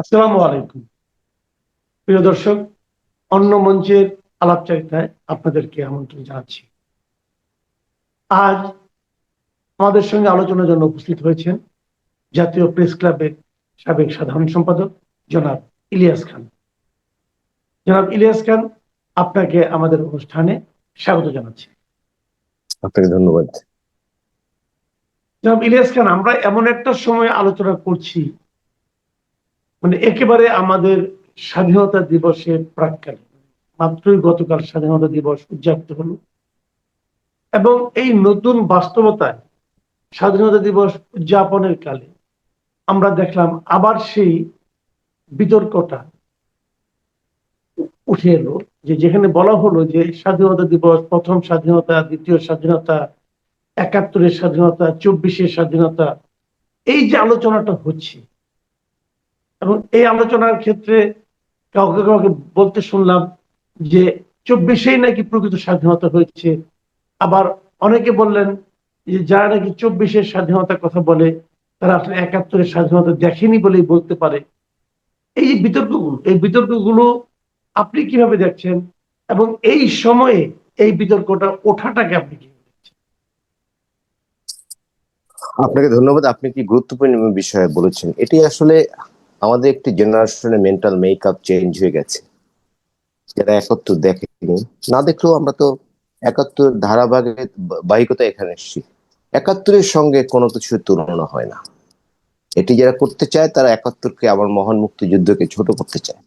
আসসালামু আলাইকুম। প্রিয় দর্শক অন্য মঞ্চের আলাপচারিতায় আপনাদেরকে আমন্ত্রণ জানাচ্ছি। আজ আমাদের সঙ্গে আলোচনার জন্য উপস্থিত হয়েছেন জাতীয় প্রেস ক্লাবের সাবেক সাধারণ সম্পাদক জনাব ইলিয়াস খান। জনাব ইলিয়াস খান আপনাকে আমাদের অনুষ্ঠানে স্বাগত জানাচ্ছি। আপনাকে ধন্যবাদ। জনাব ইলিয়াস খান আমরা এমন একটা সময় আলোচনা করছি মানে একেবারে আমাদের স্বাধীনতা দিবসের প্রাককালে, মাত্রই গতকাল স্বাধীনতা দিবস উদযাপিত হলো। এবং এই নতুন বাস্তবতায় স্বাধীনতা দিবস উদযাপনের কালে আমরা দেখলাম আবার সেই বিতর্কটা উঠে এলো, যে যেখানে বলা হলো যে স্বাধীনতা দিবস, প্রথম স্বাধীনতা, দ্বিতীয় স্বাধীনতা, একাত্তরের স্বাধীনতা, চব্বিশের স্বাধীনতা, এই যে আলোচনাটা হচ্ছে এবং এই আলোচনার ক্ষেত্রে কাউকে কাউকে বলতে শুনলাম যে চব্বিশেই নাকি প্রকৃত স্বাধীনতা হয়েছে। আবার অনেকে বললেন যে যারা নাকি চব্বিশের স্বাধীনতার কথা বলে, তারা আসলে একাত্তরের স্বাধীনতা দেখেনি বলেই বলতে পারে। এই যে বিতর্কগুলো, এই বিতর্কগুলো আপনি কীভাবে দেখছেন? এবং এই সময়ে এই বিতর্কটা ওঠাটাকে আপনি দেখছেন? আপনাকে ধন্যবাদ। আপনি কি গুরুত্বপূর্ণ বিষয়ে বলেছেন? এটি আসলে আমাদের একটি জেনারেশনের মেন্টাল মেকআপ চেঞ্জ হয়ে গেছে। যারা একাত্তর দেখেনি, না দেখলেও আমরা তো একাত্তর ধারাবাহিক, বাহিকতা এখানে এসেছি। একাত্তরের সঙ্গে কোনো কিছু তুলনা হয় না। এটি যারা করতে চায়, তারা একাত্তরকে আমার মহান মুক্তিযুদ্ধকে ছোট করতে চায়।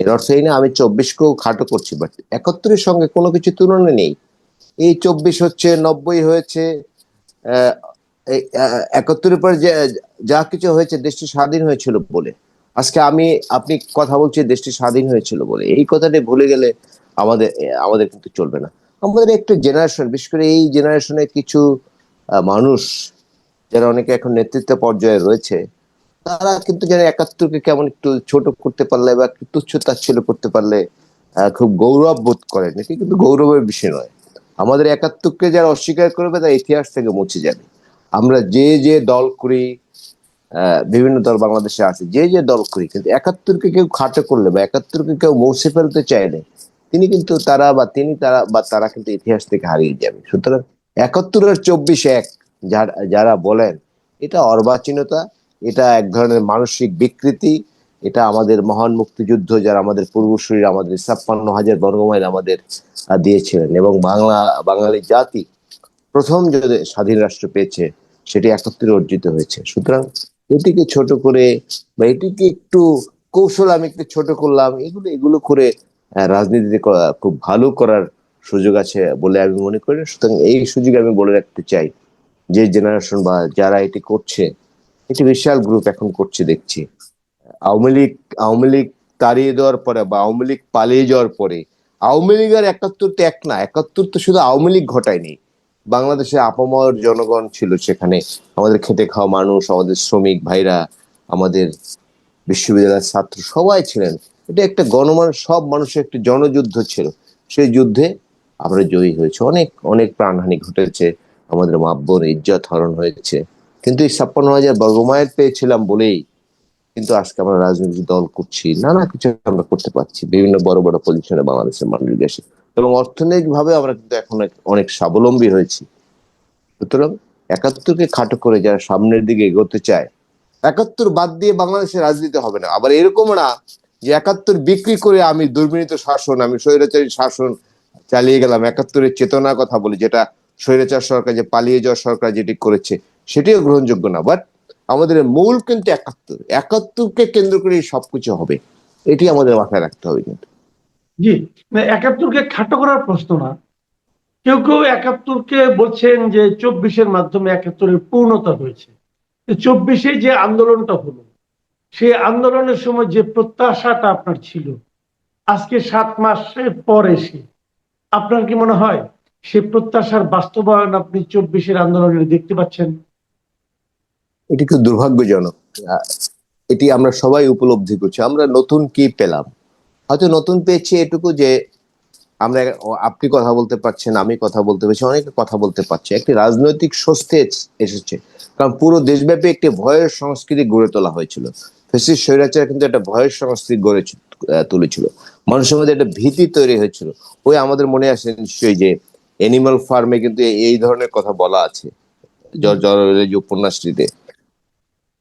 এর অর্থ এই না, আমি চব্বিশকেও খাটো করছি বাট একাত্তরের সঙ্গে কোনো কিছু তুলনা নেই। এই চব্বিশ হচ্ছে, নব্বই হয়েছে একাত্তরের পর যে, যা কিছু হয়েছে, দেশটি স্বাধীন হয়েছিল বলে। আজকে আমি, আপনি কথা বলছি দেশটি স্বাধীন হয়েছিল বলে। এই কথাটি ভুলে গেলে আমাদের আমাদের কিন্তু চলবে না। আমাদের একটা জেনারেশন বিশেষ করে এই জেনারেশনে কিছু মানুষ, যারা অনেকে এখন নেতৃত্ব পর্যায়ে রয়েছে, তারা কিন্তু যেন একাত্তরকে কেমন একটু ছোট করতে পারলে বা একটু তুচ্ছ তাচ্ছিল্য করতে পারলে খুব গৌরব বোধ করেন। এটি কিন্তু গৌরবের বিষয় নয়। আমাদের একাত্তরকে যারা অস্বীকার করবে, তারা ইতিহাস থেকে মুছে যাবে। আমরা যে যে দল করি বিভিন্ন দল বাংলাদেশে আছে, যে যে দল করি, কিন্তু একাত্তরকে কেউ খাটো করলে বা একাত্তরকে কেউ মুছে ফেলতে চাইলে তিনি কিন্তু তারা বা তিনি তারা বা তারা কিন্তু ইতিহাস থেকে হারিয়ে যাবে। সুতরাং একাত্তরের চব্বিশ এক যারা যারা বলেন, এটা অর্বাচীনতা, এটা এক ধরনের মানসিক বিকৃতি, এটা আমাদের মহান মুক্তিযুদ্ধ যারা আমাদের পূর্বসূরি আমাদের ছাপ্পান্ন হাজার বর্গমাইল আমাদের দিয়েছিলেন এবং বাংলা, বাঙালি জাতি প্রথম যদি স্বাধীন রাষ্ট্র পেয়েছে, সেটি একাত্তরে অর্জিত হয়েছে। সুতরাং এটিকে ছোট করে বা এটিকে একটু কৌশল আমি একটু ছোট করলাম, এগুলো এগুলো করে রাজনীতিতে খুব ভালো করার সুযোগ আছে বলে আমি মনে করি। সুতরাং এই সুযোগ আমি বলে রাখতে চাই, যে জেনারেশন বা যারা এটি করছে এটি বিশাল গ্রুপ এখন করছে দেখছি। আওয়ামী লীগ আওয়ামী লীগ তাড়িয়ে দেওয়ার পরে বা আওয়ামী লীগ পালিয়ে যাওয়ার পরে, আওয়ামী লীগ আর একাত্তর তো এক না একাত্তর তো শুধু আওয়ামী লীগ ঘটায়নি। বাংলাদেশে আপামর জনগণ ছিল সেখানে। আমাদের খেতে খাওয়া মানুষ, আমাদের শ্রমিক ভাইরা, আমাদের বিশ্ববিদ্যালয়ের ছাত্র সবাই ছিলেন। এটা একটা গণমান সব মানুষের একটি জনযুদ্ধ ছিল। সেই যুদ্ধে আমরা জয়ী হয়েছে। অনেক অনেক প্রাণহানি ঘটেছে। আমাদের মাব্বর ইজ্জত হরণ হয়েছে। কিন্তু এই ছাপ্পান্ন হাজার বর্গমায়ের পেয়েছিলাম বলেই কিন্তু আজকে আমরা রাজনৈতিক দল করছি। নানা কিছু আমরা করতে পারছি। বিভিন্ন বড় বড় পজিশনে বাংলাদেশের মানুষ দেশে এবং অর্থনৈতিক ভাবে আমরা কিন্তু এখন অনেক স্বাবলম্বী হয়েছি। সুতরাং একাত্তরকে খাটো করে যারা সামনের দিকে এগোতে চায়, একাত্তর বাদ দিয়ে বাংলাদেশের রাজনীতি হবে না। আবার এরকম না যে একাত্তর বিক্রি করে আমি দুর্বিনীত শাসন, আমি স্বৈরাচারী শাসন চালিয়ে গেলাম, একাত্তরের চেতনার কথা বলি, যেটা স্বৈরাচার সরকার, যে পালিয়ে যাওয়া সরকার যেটি করেছে, সেটিও গ্রহণযোগ্য না। বাট আমাদের মূল কিন্তু একাত্তর। একাত্তরকে কেন্দ্র করে সবকিছু হবে। এটি আমাদের মাথায় রাখতে হবে কিন্তু। জি মানে একাত্তরকে খাটো করার প্রশ্ন না। কেউ কেউ একাত্তরকে বলছেন যে চব্বিশের মাধ্যমে একাত্তরের পূর্ণতা হয়েছে। চব্বিশে যে আন্দোলনটা হলো, সেই আন্দোলনের সময় যে প্রত্যাশাটা আপনার ছিল, আজকে সাত মাসের পর এসে, আপনার কি মনে হয় সে প্রত্যাশার বাস্তবায়ন আপনি চব্বিশের আন্দোলনে দেখতে পাচ্ছেন? এটি খুব দুর্ভাগ্যজনক। এটি আমরা সবাই উপলব্ধি করছি। আমরা নতুন কি পেলাম? হয়তো নতুন পেয়েছি এটুকু যে আমরা আপনি কথা বলতে পারছেন, আমি কথা বলতে পারছি, অনেকে কথা বলতে পারছে। একটি রাজনৈতিক স্বস্তি এসেছে। কারণ পুরো দেশব্যাপী একটি ভয়ের সংস্কৃতি গড়ে তোলা হয়েছিল। ফেসিস স্বৈরাচার কিন্তু একটা ভয়ের সংস্কৃতি গড়ে তুলেছিল। মানুষের মধ্যে একটা ভীতি তৈরি হয়েছিল। ওই আমাদের মনে আসে নিশ্চয়ই যে এনিমাল ফার্মে কিন্তু এই- ধরনের কথা বলা আছে। জর্জ উপন্যাসটিতে।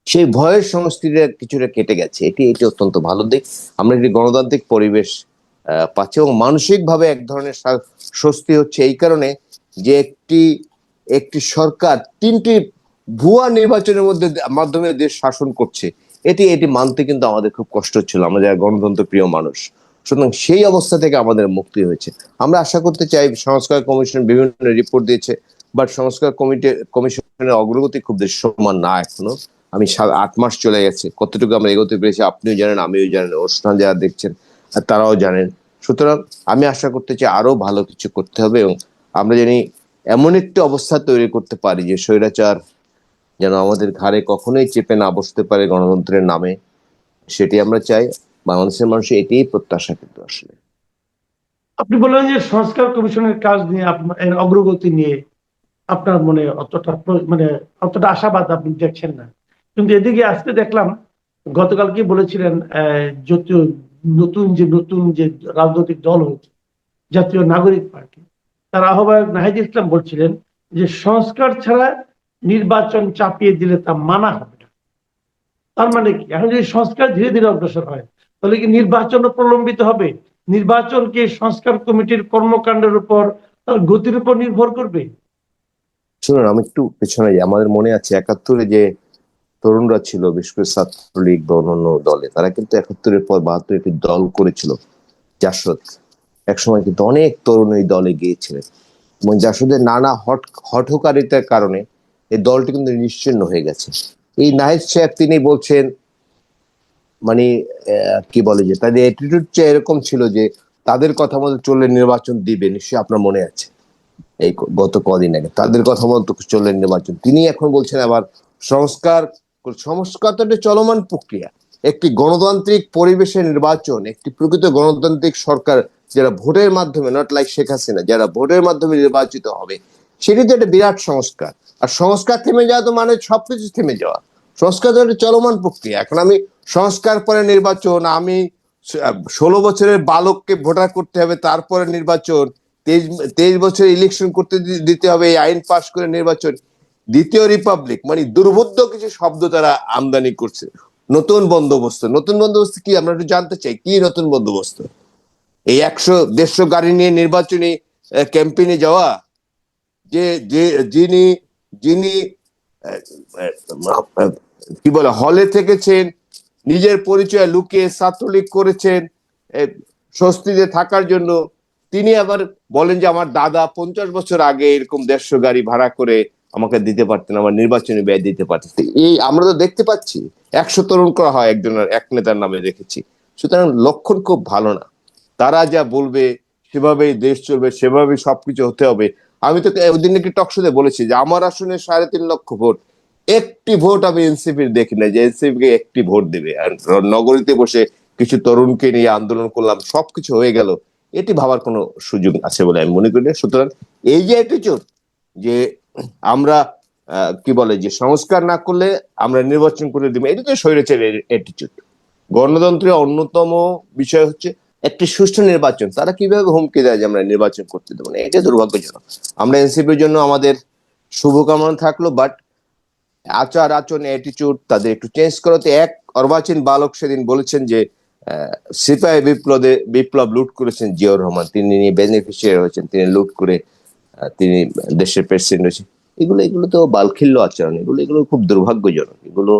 সেই ভয়ের সংস্কৃতিটা কিছুটা কেটে গেছে। এটি এটি অত্যন্ত ভালো দিক। আমরা একটি গণতান্ত্রিক পরিবেশ পাচ্ছি এবং মানসিকভাবে এক ধরনের স্বস্তি হচ্ছে এই কারণে যে একটি একটি সরকার তিনটি ভুয়া নির্বাচনের মধ্যে মাধ্যমে দেশ শাসন করছে। এটি এটি মানতে কিন্তু আমাদের খুব কষ্ট হচ্ছিল। আমরা যারা গণতন্ত্র প্রিয় মানুষ, সুতরাং সেই অবস্থা থেকে আমাদের মুক্তি হয়েছে। আমরা আশা করতে চাই সংস্কার কমিশন বিভিন্ন রিপোর্ট দিয়েছে বাট সংস্কার কমিটি, কমিশনের অগ্রগতি খুব দৃশ্যমান না এখনও। আমি আট মাস চলে গেছে। কতটুকু আমরা এগোতে পেরেছি আপনিও জানেন, আমিও জানেন, অনুষ্ঠান যারা দেখছেন, আর তারাও জানেন। সুতরাং আমি আশা করতে চাই আরও ভালো কিছু করতে হবে এবং আমরা জানি এমন একটি অবস্থা তৈরি করতে পারি যে স্বৈরাচার যেন আমাদের ঘাড়ে কখনোই চেপে না বসতে পারে গণতন্ত্রের নামে। সেটি আমরা চাই। বাংলাদেশের মানুষ এটাই প্রত্যাশা কিন্তু আসলে। আপনি বললেন যে সংস্কার কমিশনের কাজ নিয়ে আপনার অগ্রগতি নিয়ে আপনার মনে অতটা মানে অতটা আশাবাদ আপনি দেখছেন না। কিন্তু এদিকে আজকে দেখলাম, গতকাল কি বলেছিলেন জাতীয় নতুন যে নতুন যে রাজনৈতিক দল হয়েছে, জাতীয় নাগরিক পার্টি, তার আহ্বায়ক নাহিদ ইসলাম বলছিলেন যে সংস্কার ছাড়া নির্বাচন চাপিয়ে দিলে তা মানা হবে না। তার মানে কি? এখন যদি সংস্কার ধীরে ধীরে অগ্রসর হয়, তাহলে কি নির্বাচনও প্রলম্বিত হবে? নির্বাচন কি সংস্কার কমিটির কর্মকাণ্ডের উপর তার গতির উপর নির্ভর করবে? শুনুন, আমি একটু পেছনে যাই। আমাদের মনে আছে একাত্তরে যে তরুণরা ছিল, বিশেষ করে ছাত্রলীগ বা অন্যান্য দলে, তারা কিন্তু একাত্তরের পর বাহাত্তর একটি দল করেছিল, জাসদ। একসময় কিন্তু অনেক তরুণ এই দলে গিয়েছিলেন। এবং জাসদের নানা হট, হঠকারিতার কারণে এই দলটি কিন্তু নিশ্চিন্ন হয়ে গেছে। এই নাহিদ সাহেব তিনি বলছেন মানে কি বলে যে, তাদের অ্যাটিটিউড এরকম ছিল যে, তাদের কথা মতো চললে নির্বাচন দিবে, নিশ্চয়ই আপনার মনে আছে। এই গত কদিন আগে তাদের কথা মতো চললে নির্বাচন। তিনি এখন বলছেন আবার সংস্কার সংস্কার তো চলমান প্রক্রিয়া। একটি গণতান্ত্রিক পরিবেশে নির্বাচন, একটি প্রকৃত গণতান্ত্রিক সরকার যারা ভোটের মাধ্যমে নট লাইক শেখ হাসিনা যারা ভোটের মাধ্যমে নির্বাচিত হবে, সেটি তো একটা বিরাট সংস্কার। আর সংস্কার থেমে যাওয়া তো মানে সবকিছু থেমে যাওয়া। সংস্কার তো একটা চলমান প্রক্রিয়া। এখন আমি সংস্কার পরে নির্বাচন, আমি ষোলো বছরের বালককে ভোটার করতে হবে, তারপরে নির্বাচন, তেইশ তেইশ বছর ইলেকশন করতে দিতে হবে, এই আইন পাশ করে নির্বাচন দ্বিতীয় রিপাবলিক মানে দুর্বোধ্য কিছু শব্দ তারা আমদানি করছে। নতুন বন্দোবস্ত। নতুন বন্দোবস্ত কি? আমরা একটু জানতে চাই, কি নতুন বন্দোবস্ত? এই একশো, দেড়শো গাড়ি নিয়ে নির্বাচনী ক্যাম্পেইনে যাওয়া, যে যে, যিনি যিনি কি বলে, হলে থেকেছেন, নিজের পরিচয় লুকিয়ে ছাত্রলীগ করেছেন স্বস্তিতে থাকার জন্য, তিনি আবার বলেন যে আমার দাদা পঞ্চাশ বছর আগে এরকম দেড়শো গাড়ি ভাড়া করে আমাকে দিতে পারতেন, আমার নির্বাচনী ব্যয় দিতে পারতেন। এই আমরা তো দেখতে পাচ্ছি, একশো তরুণ করা হয় একজনের, এক নেতার নামে রেখেছি। সুতরাং লক্ষণ খুব ভালো না। তারা যা বলবে, সেভাবেই দেশ চলবে, সেভাবেই সবকিছু হতে হবে। আমি তো ওই দিন টকশোতে বলেছি যে, আমার আসনে সাড়ে তিন লক্ষ ভোট। একটি ভোট আমি এনসিপির দেখি না যে, এনসিপি কে একটি ভোট দেবে। আর নগরীতে বসে কিছু তরুণকে নিয়ে আন্দোলন করলাম, সবকিছু হয়ে গেল। এটি ভাবার কোনো সুযোগ আছে বলে আমি মনে করি সুতরাং এই যে অ্যাটিচিউড যে আমরা কি বলে, যে সংস্কার না করলে আমরা নির্বাচন করে দিব। এটা তো স্বৈরাচার অ্যাটিচিউড গণতন্ত্রের অন্যতম বিষয় হচ্ছে একটি সুষ্ঠু নির্বাচন। তারা কীভাবে হুমকি দেয় যে আমরা নির্বাচন করতে দেবো না? এটা দুর্ভাগ্যজনক। আমরা এনসিপির জন্য আমাদের শুভকামনা থাকল বাট আচার আচরণ অ্যাটিচিউড তাদের একটু চেঞ্জ করাতে। এক অর্বাচীন বালক সেদিন বলেছেন যে সিপাহী বিপ্লবে, বিপ্লব লুট করেছেন জিয়াউর রহমান। তিনি নিয়ে বেনিফিশিয়ারি হয়েছেন। তিনি লুট করে তিনি দেশের প্রেসিডেন্ট হয়েছেন এগুলো এগুলো তো বালখিল্য আচরণ। এগুলো এগুলো খুব দুর্ভাগ্যজনক। এগুলো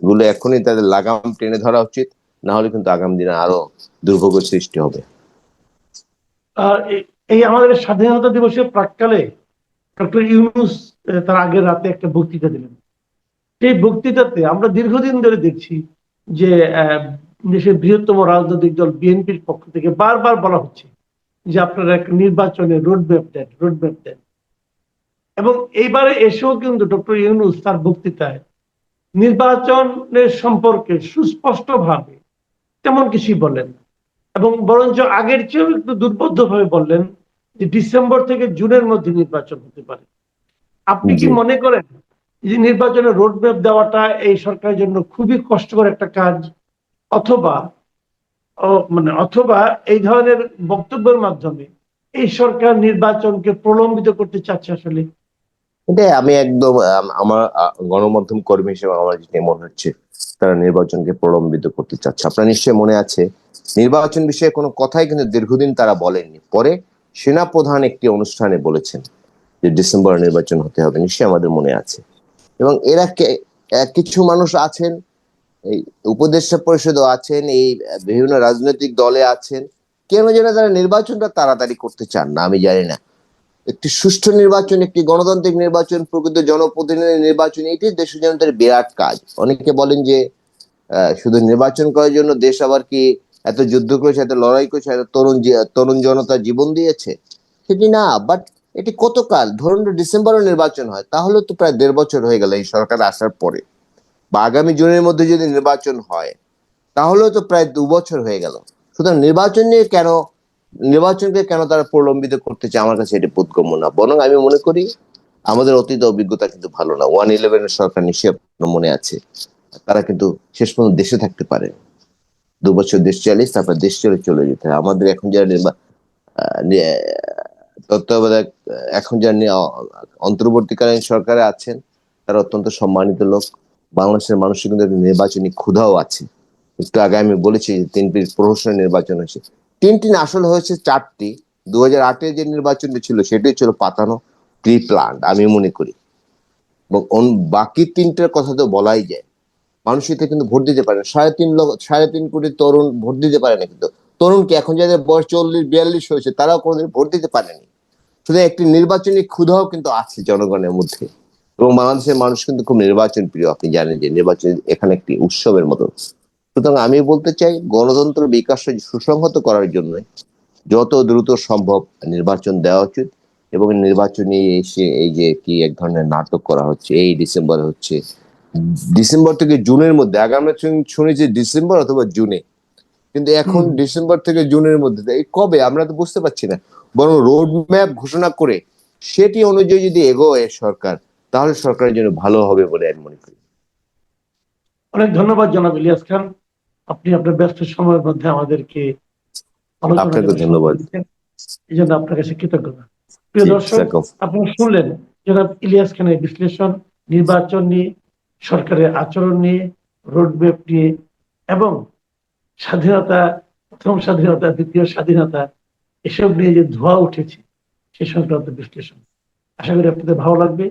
এগুলো এখনই তাদের লাগাম টেনে ধরা উচিত। না হলে কিন্তু আগামী দিনে আরও দুর্ভোগের সৃষ্টি হবে। এই আমাদের স্বাধীনতা দিবসের প্রাককালে ডক্টর ইউনুস তার আগের রাতে একটা বক্তৃতা দিলেন। সেই বক্তৃতাতে আমরা দীর্ঘদিন ধরে দেখছি যে দেশের বৃহত্তম রাজনৈতিক দল বিএনপির পক্ষ থেকে বারবার বলা হচ্ছে যে আপনারা একটা নির্বাচনের রোডম্যাপ দেন রোডম্যাপ দেন। এবং এইবারে এসেও কিন্তু ডক্টর ইউনুস তার বক্তৃতায় নির্বাচনের সম্পর্কে সুস্পষ্টভাবে তেমন কিছুই বলেন না। এবং বরঞ্চ আগের চেয়েও একটু দুর্বোধ্য ভাবে বললেন যে ডিসেম্বর থেকে জুনের মধ্যে নির্বাচন হতে পারে। আপনি কি মনে করেন যে নির্বাচনের রোডম্যাপ দেওয়াটা এই সরকারের জন্য খুবই কষ্টকর একটা কাজ? অথবা মানে অথবা এই ধরনের বক্তব্যের মাধ্যমে এই সরকার নির্বাচনকে প্রলম্বিত করতে চাচ্ছে আসলে? এটা আমি একদম আমার গণমাধ্যম কর্মী হিসেবে আমার যেটা মনে হচ্ছে, তারা নির্বাচনকে প্রলম্বিত করতে চাচ্ছে। আপনার নিশ্চয়ই মনে আছে, নির্বাচন বিষয়ে কোনো কথাই কিন্তু দীর্ঘদিন তারা বলেননি। পরে সেনা প্রধান একটি অনুষ্ঠানে বলেছেন যে ডিসেম্বর নির্বাচন হতে হবে। নিশ্চয়ই আমাদের মনে আছে। এবং এরা কিছু মানুষ আছেন এই উপদেষ্টা পরিষদও আছেন, এই বিভিন্ন রাজনৈতিক দলে আছেন। কেন যেন তারা নির্বাচনটা তাড়াতাড়ি করতে চান না, আমি জানি না। একটি সুষ্ঠু নির্বাচন, একটি গণতান্ত্রিক নির্বাচন, প্রকৃত জনপ্রতিনিধি নির্বাচন, এটি দেশের জনতার বিরাট কাজ। অনেকে বলেন যে শুধু নির্বাচন করার জন্য দেশ আবার কি এত যুদ্ধ করেছে, এত লড়াই করেছে, এত তরুণ তরুণ জনতা জীবন দিয়েছে? সেটি না বাট এটি কতকাল? ধরুন ডিসেম্বরে নির্বাচন হয়, তাহলে তো প্রায় দেড় বছর হয়ে গেল এই সরকার আসার পরে। বা আগামী জুনের মধ্যে যদি নির্বাচন হয়, তাহলেও তো প্রায় দু বছর হয়ে গেল। সুতরাং নির্বাচন নিয়ে কেন, নির্বাচনকে কেন তারা প্রলম্বিত করতে চায়, আমার কাছে এটি বোধগম্য না। বরং আমি মনে করি, আমাদের অতীত অভিজ্ঞতা কিন্তু ভালো না। ওয়ান ইলেভেনের সরকার নিশ্চয় মনে আছে। তারা কিন্তু শেষ পর্যন্ত দেশে থাকতে পারে। দু বছর দেশ চালিয়ে তারপর দেশ চলে চলে যেতে হয়। আমাদের এখন যারা তত্ত্বাবধায়ক, এখন যারা অন্তর্বর্তীকালীন সরকারে আছেন, তারা অত্যন্ত সম্মানিত লোক। বাংলাদেশের মানুষের কিন্তু একটা নির্বাচনী ক্ষুধাও আছে। একটু আগে আমি বলেছি যে তিনটি প্রহসনের নির্বাচন হয়েছে। তিনটি আসলে হয়েছে চারটি। দু হাজার আটের যে নির্বাচনটি ছিল, সেটি ছিল পাতানো প্রি প্ল্যান্ড আমি মনে করি। এবং বাকি তিনটার কথা তো বলাই যায়। মানুষ এতে কিন্তু ভোট দিতে পারে না। সাড়ে তিন লক্ষ, সাড়ে তিন কোটি তরুণ ভোট দিতে পারে না কিন্তু। তরুণ কি এখন যাদের বয়স চল্লিশ, বিয়াল্লিশ হয়েছে, তারাও কোনোদিন ভোট দিতে পারেনি। শুধু একটি নির্বাচনী ক্ষুধাও কিন্তু আছে জনগণের মধ্যে। এবং বাংলাদেশের মানুষ কিন্তু খুব নির্বাচন প্রিয় আপনি জানেন যে নির্বাচন এখানে একটি উৎসবের মতো। সুতরাং আমি বলতে চাই গণতন্ত্র বিকাশ সুসংহত করার জন্য যত দ্রুত সম্ভব নির্বাচন দেওয়া উচিত এবং নির্বাচনী এসে এই যে কি এক ধরনের নাটক করা হচ্ছে এই ডিসেম্বর হচ্ছে ডিসেম্বর থেকে জুনের মধ্যে আগে আমরা শুন- শুনেছি ডিসেম্বর অথবা জুনে কিন্তু এখন ডিসেম্বর থেকে জুনের মধ্যে কবে আমরা তো বুঝতে পারছি না। বরং রোড ম্যাপ ঘোষণা করে সেটি অনুযায়ী যদি এগোয় সরকার তাহলে সরকারের জন্য ভালো হবে বলে আমি মনে করি। অনেক ধন্যবাদ জনাব ইলিয়াস খান। আপনি আপনার ব্যস্ত সময়ের মধ্যে আমাদেরকে আপনাকে ধন্যবাদ। এই জন্য আপনার কাছে কৃতজ্ঞতা। প্রিয় দর্শক। আপনারা শুনলেন জনাব ইলিয়াস খানের বিশ্লেষণ নির্বাচন নিয়ে সরকারের আচরণ নিয়ে রোডম্যাপ নিয়ে এবং স্বাধীনতা প্রথম স্বাধীনতা দ্বিতীয় স্বাধীনতা এসব নিয়ে যে ধোয়া উঠেছে সে সংক্রান্ত বিশ্লেষণ। আশা করি আপনাদের ভালো লাগবে।